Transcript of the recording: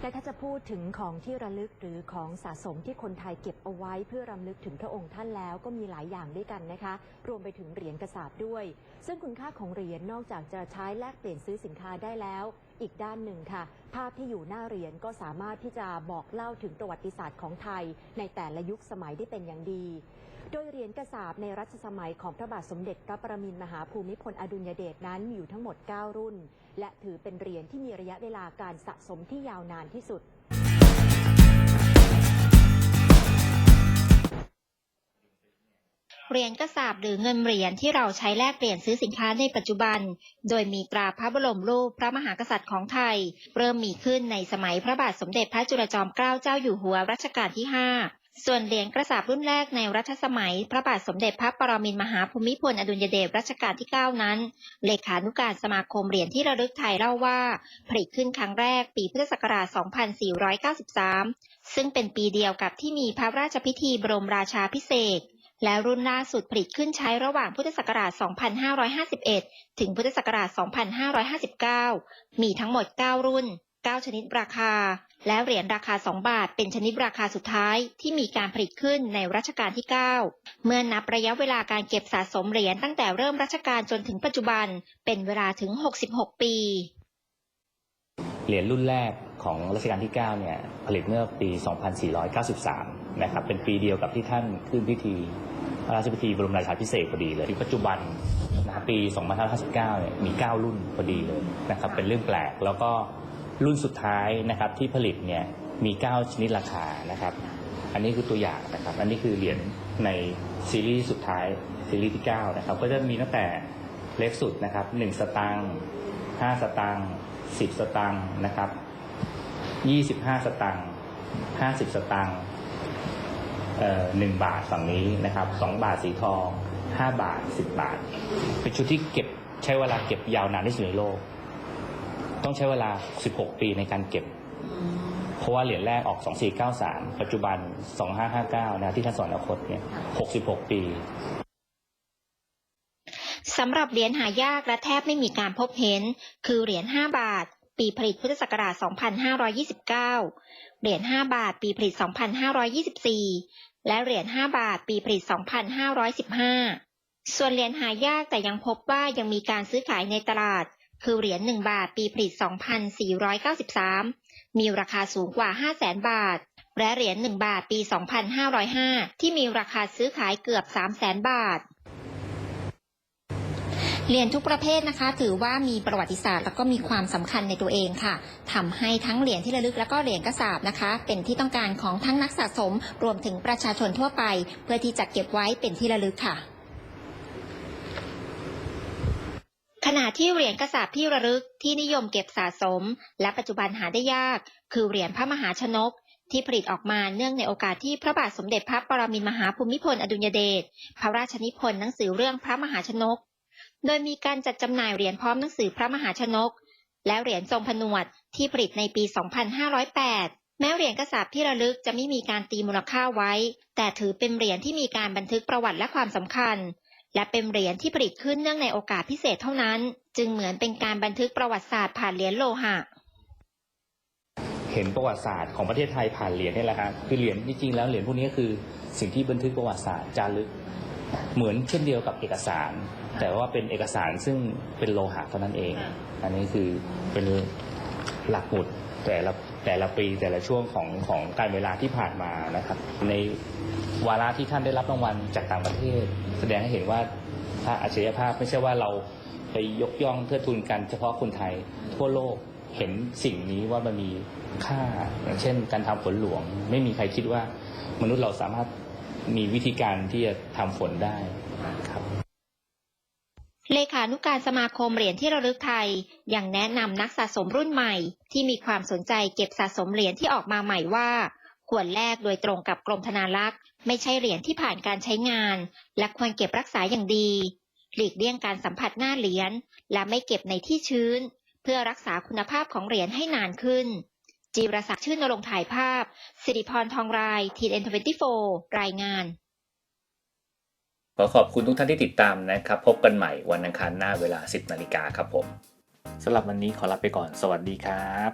และถ้าจะพูดถึงของที่ระลึกหรือของสะสมที่คนไทยเก็บเอาไว้ เพื่อรำลึกถึงพระองค์ท่านแล้วก็มีหลายอย่างด้วยกันนะคะ รวมไปถึงเหรียญกระสาบด้วย ซึ่งคุณค่าของเหรียญนอกจากจะใช้แลกเปลี่ยนซื้อสินค้าได้แล้ว อีกด้านหนึ่งค่ะ ภาพที่อยู่หน้าเหรียญก็สามารถที่จะบอกเล่าถึงประวัติศาสตร์ของไทย ในแต่ละยุคสมัยได้เป็นอย่างดี โดยเหรียญกระสาบในรัชสมัยของพระบาทสมเด็จพระประมินมหาภูมิพลอดุลยเดชนั้นมีอยู่ทั้งหมด 9 รุ่น และถือเป็นเหรียญที่มีระยะเวลาการสะสมที่ยาวนานที่สุด เหรียญกระสาบหรือเงินเหรียญที่เราใช้แลกเปลี่ยนซื้อสินค้าในปัจจุบัน โดยมีตราพระบรมรูปพระมหากษัตริย์ของไทย เริ่มมีขึ้นในสมัยพระบาทสมเด็จพระจุลจอมเกล้าเจ้าอยู่หัวรัชกาลที่ 5 ส่วนเหรียญกระสาบรุ่นแรกในรัชสมัย พระบาทสมเด็จพระปรมินทรมหาภูมิพลอดุลยเดชรัชกาลที่ 9 นั้น เลขานุการสมาคมเหรียญที่ระลึกไทยเล่าว่า ผลิตขึ้นครั้งแรกปีพุทธศักราช 2493 ซึ่งเป็นปีเดียวกับที่มีพระราชพิธีบรมราชาพิเศษและรุ่นล่าสุดผลิตขึ้นใช้ระหว่างพุทธศักราช 2551 ถึงพุทธศักราช 2559 มีทั้งหมด 9 รุ่น 9 ชนิดราคา และเหรียญราคา 2 บาทเป็นชนิดราคาสุดท้ายที่มีการผลิตขึ้นในรัชกาลที่ 9 เมื่อนับระยะเวลาการเก็บสะสมเหรียญตั้งแต่เริ่มรัชกาลจนถึงปัจจุบันเป็นเวลาถึง 66 ปี เหรียญรุ่นแรกของรัชกาลที่ 9 เนี่ย ผลิตเมื่อปี 2493 นะครับ เป็นปีเดียวกับที่ท่านขึ้นพิธีพระราชพิธีบรมราชาภิเศษพอดีเลยปัจจุบันนะครับปี 2559 เนี่ย มี 9 รุ่นพอดีเลยนะครับ เป็นเรื่องแปลก แล้วก็ รุ่นสุดท้ายนะครับที่ผลิตเนี่ยมี 9 ชนิดราคานะครับ อันนี้คือตัวอย่างนะครับ อันนี้คือเหรียญในซีรีส์สุดท้ายซีรีส์ที่ 9 นะครับ ก็จะมีตั้งแต่เล็กสุดนะครับ 1 สตางค์5สตางค์10 สตางค์นะครับ25 สตางค์50 สตางค์เอ่อ1บาทฝั่งนี้นะครับ2บาทสีทอง5บาท10บาท เป็นชุดที่เก็บใช้เวลาเก็บยาวนานที่สุดในโลก ต้องใช้เวลา 16 ปีในการเก็บ เพราะว่าเหรียญแรกออก 2493 ปัจจุบัน 2559 นะที่ท่านสอนอนาคตเนี่ย 66 ปีสำหรับเหรียญหายากและแทบไม่มีการพบเห็น คือเหรียญ 5 บาท ปีผลิตพุทธศักราช 2529 เหรียญ 5 บาท ปีผลิต 2524 และเหรียญ 5 บาท ปีผลิต 2515 ส่วนเหรียญหายากแต่ยังพบว่ายังมีการซื้อขายในตลาด คือเหรียญ 1 บาทปีผลิต 2493 มีราคาสูงกว่า 500,000 บาท และเหรียญ 1 บาทปี 2505 ที่มีราคาซื้อขายเกือบ 300,000 บาท เหรียญทุกประเภทนะคะ ถือว่ามีประวัติศาสตร์แล้วก็มีความสำคัญในตัวเองค่ะทำให้ทั้งเหรียญที่ระลึกแล้วก็เหรียญกระสาบนะคะ เป็นที่ต้องการของทั้งนักสะสม รวมถึงประชาชนทั่วไป เพื่อที่จะเก็บไว้เป็นที่ระลึกค่ะ ขณะที่เหรียญกระสาบที่ระลึกที่นิยมเก็บสะสม และปัจจุบันหาได้ยาก คือเหรียญพระมหาชนก ที่ผลิตออกมาเนื่องในโอกาสที่พระบาทสมเด็จพระปรมินทรมหาภูมิพลอดุลยเดชพระราชนิพนธ์หนังสือเรื่องพระมหาชนก โดยมีการจัดจำหน่ายเหรียญพร้อมหนังสือพระมหาชนก และเหรียญทรงผนวดที่ผลิตในปี 2508 แม้เหรียญกระสาบที่ระลึกจะไม่มีการตีมูลค่าไว้ แต่ถือเป็นเหรียญที่มีการบันทึกประวัติและความสำคัญ และเป็นเหรียญที่ผลิตขึ้นเนื่องในโอกาสพิเศษเท่านั้น จึงเหมือนเป็นการบันทึกประวัติศาสตร์ผ่านเหรียญโลหะ เห็นประวัติศาสตร์ของประเทศไทยผ่านเหรียญนี่แหละครับคือเหรียญจริงๆแล้วเหรียญพวกนี้ก็คือสิ่งที่บันทึกประวัติศาสตร์จารึกเหมือนเช่นเดียวกับเอกสาร แต่ว่าเป็นเอกสารซึ่งเป็นโลหะเท่านั้นเอง อันนี้คือเป็นหลักหมุด แต่ละแต่ละปีแต่ละช่วงของของการเวลาที่ผ่านมานะครับ ในวาระที่ท่านได้รับรางวัลจากต่างประเทศ แสดงให้เห็นว่าพระอัจฉริยภาพไม่ใช่ว่าเราไปยกย่องเทิดทูนกันเฉพาะคนไทยทั่วโลกเห็นสิ่งนี้ว่ามันมีค่าอย่างเช่น การทำฝนหลวง ไม่มีใครคิดว่ามนุษย์เราสามารถมีวิธีการที่จะทำฝนได้ เลขานุการสมาคมเหรียญที่ระลึกไทย ยังแนะนำนักสะสมรุ่นใหม่ ที่มีความสนใจเก็บสะสมเหรียญที่ออกมาใหม่ว่าควรแลกโดยตรงกับกรมธนารักษ์ไม่ใช่เหรียญที่ผ่านการใช้งาน และควรเก็บรักษาอย่างดี หลีกเลี่ยงการสัมผัสหน้าเหรียญและไม่เก็บในที่ชื้น เพื่อรักษาคุณภาพของเหรียญให้นานขึ้น จีรศักดิ์ชื่นนรงถ่ายภาพ สิริพรทองรายทีเอ็นทเวนตี้โฟรายงาน ขอขอบคุณทุกท่านที่ติดตามนะครับ พบกันใหม่วันอังคารหน้าเวลา 10นาฬิกาครับผมสำหรับวันนี้ขอลาไปก่อน สวัสดีครับ